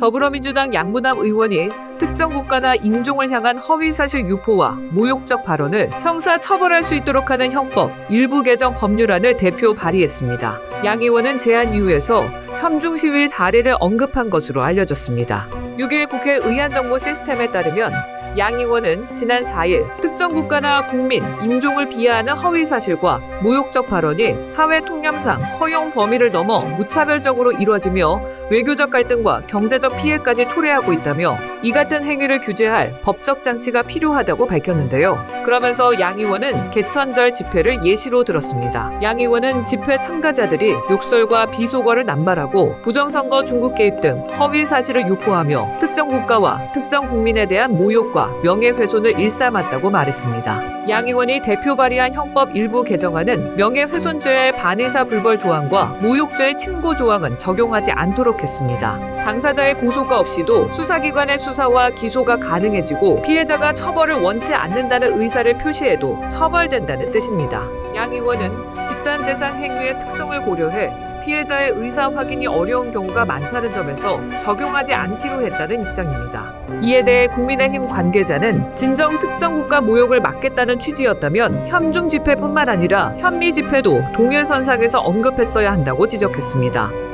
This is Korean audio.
더불어민주당 양문합 의원이 특정 국가나 인종을 향한 허위사실 유포와 모욕적 발언을 형사 처벌할 수 있도록 하는 형법 일부 개정 법률안을 대표 발의했습니다. 양 의원은 제안 이후에서 현중 시위 사례를 언급한 것으로 알려졌습니다. 6일 국회 의안정보 시스템에 따르면 양 의원은 지난 4일 특정 국가나 국민, 인종을 비하하는 허위 사실과 모욕적 발언이 사회 통념상 허용 범위를 넘어 무차별적으로 이루어지며 외교적 갈등과 경제적 피해까지 초래하고 있다며 이 같은 행위를 규제할 법적 장치가 필요하다고 밝혔는데요. 그러면서 양 의원은 개천절 집회를 예시로 들었습니다. 양 의원은 집회 참가자들이 욕설과 비속어를 남발하고 부정선거 중국 개입 등 허위 사실을 유포하며 특정 국가와 특정 국민에 대한 모욕과 명예훼손을 일삼았다고 말했습니다. 양 의원이 대표 발의한 형법 일부 개정안은 명예훼손죄의 반의사 불벌 조항과 모욕죄의 친고 조항은 적용하지 않도록 했습니다. 당사자의 고소가 없이도 수사기관의 수사와 기소가 가능해지고 피해자가 처벌을 원치 않는다는 의사를 표시해도 처벌된다는 뜻입니다. 양 의원은 집단 대상 행위의 특성을 고려해 피해자의 의사 확인이 어려운 경우가 많다는 점에서 적용하지 않기로 했다는 입장입니다. 이에 대해 국민의힘 관계자는 진정 특정 국가 모욕을 막겠다는 취지였다면 현중 집회뿐만 아니라 현미 집회도 동일 선상에서 언급했어야 한다고 지적했습니다.